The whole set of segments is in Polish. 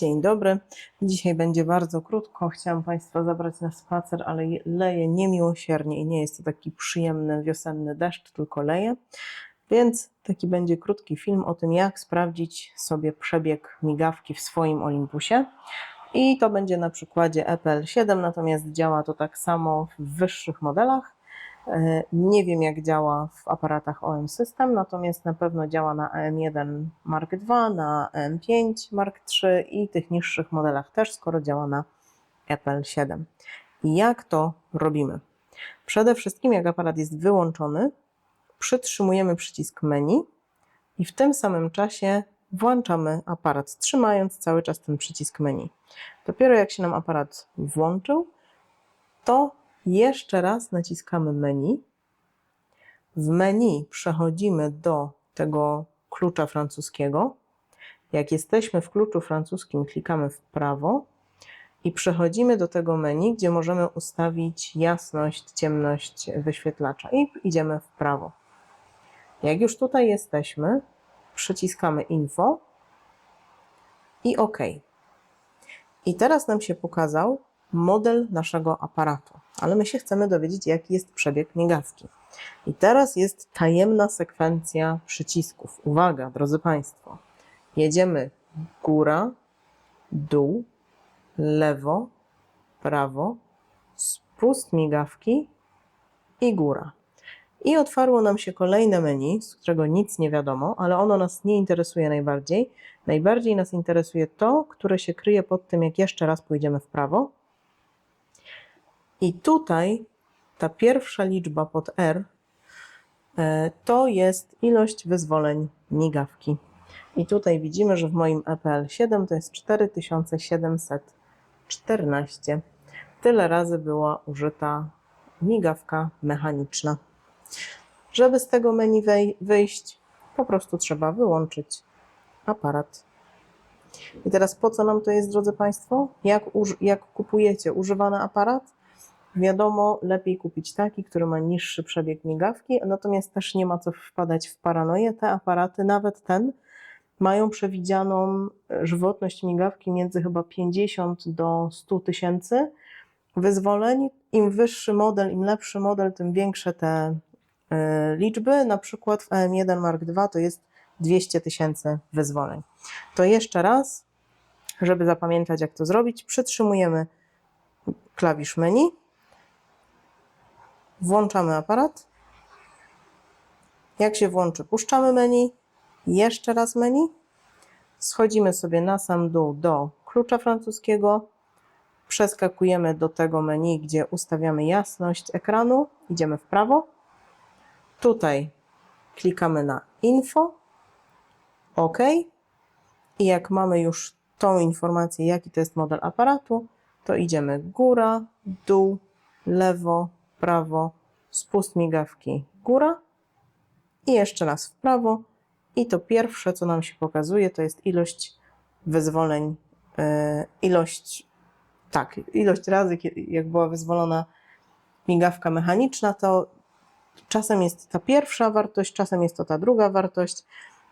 Dzień dobry. Dzisiaj będzie bardzo krótko. Chciałam Państwa zabrać na spacer, ale je- leje niemiłosiernie i nie jest to taki przyjemny wiosenny deszcz, tylko leje. Więc taki będzie krótki film o tym, jak sprawdzić sobie przebieg migawki w swoim Olympusie. I to będzie na przykładzie Apple 7, natomiast działa to tak samo w wyższych modelach. E, Nie wiem, jak działa w aparatach OM System, natomiast na pewno działa na AM1 Mark II, na AM5 Mark III i tych niższych modelach też, skoro działa na Apple 7. I jak to robimy? Przede wszystkim, jak aparat jest wyłączony, przytrzymujemy przycisk menu i w tym samym czasie włączamy aparat, trzymając cały czas ten przycisk menu. Dopiero jak się nam aparat włączył, to jeszcze raz naciskamy menu. W menu przechodzimy do tego klucza francuskiego. Jak jesteśmy w kluczu francuskim, klikamy w prawo i przechodzimy do tego menu, gdzie możemy ustawić jasność, ciemność wyświetlacza i idziemy w prawo. Jak już tutaj jesteśmy, przyciskamy info i OK. I teraz nam się pokazał model naszego aparatu, ale my się chcemy dowiedzieć, jaki jest przebieg migawki. I teraz jest tajemna sekwencja przycisków. Uwaga, drodzy Państwo. Jedziemy góra, dół, lewo, prawo, spust migawki i góra. I otwarło nam się kolejne menu, z którego nic nie wiadomo, ale ono nas nie interesuje najbardziej. Najbardziej nas interesuje to, które się kryje pod tym, jak jeszcze raz pójdziemy w prawo. I tutaj ta pierwsza liczba pod R e, to jest ilość wyzwoleń migawki. I tutaj widzimy, że w moim EPL 7 to jest 4714. Tyle razy była użyta migawka mechaniczna. Żeby z tego menu wyjść, po prostu trzeba wyłączyć aparat. I teraz po co nam to jest, drodzy Państwo? Jak, jak kupujecie używany aparat? Wiadomo, lepiej kupić taki, który ma niższy przebieg migawki, natomiast też nie ma co wpadać w paranoję. Te aparaty, nawet ten, mają przewidzianą e, żywotność migawki między chyba 50 do 100 tysięcy wyzwoleń. Im wyższy model, im lepszy model, tym większe te e, liczby. Na przykład w AM1 Mark II to jest 200 tysięcy wyzwoleń. To jeszcze raz, żeby zapamiętać, jak to zrobić, przytrzymujemy klawisz menu, włączamy aparat. Jak się włączy, puszczamy menu, jeszcze raz menu, schodzimy sobie na sam dół do klucza francuskiego, przeskakujemy do tego menu, gdzie ustawiamy jasność ekranu, idziemy w prawo. Tutaj klikamy na info, OK. I jak mamy już tą informację, jaki to jest model aparatu, to idziemy góra, dół, lewo, prawo, spust migawki, góra i jeszcze raz w prawo. I to pierwsze, co nam się pokazuje, to jest ilość wyzwoleń, e, ilość, tak, ilość razy, jak była wyzwolona migawka mechaniczna, to czasem jest ta pierwsza wartość, czasem jest to ta druga wartość.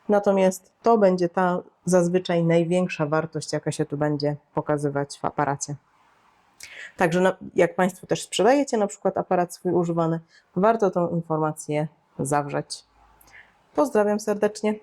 Natomiast to będzie ta zazwyczaj największa wartość, jaka się tu będzie pokazywać w aparacie. Także jak Państwo też sprzedajecie na przykład aparat swój używany, warto tą informację zawrzeć. Pozdrawiam serdecznie.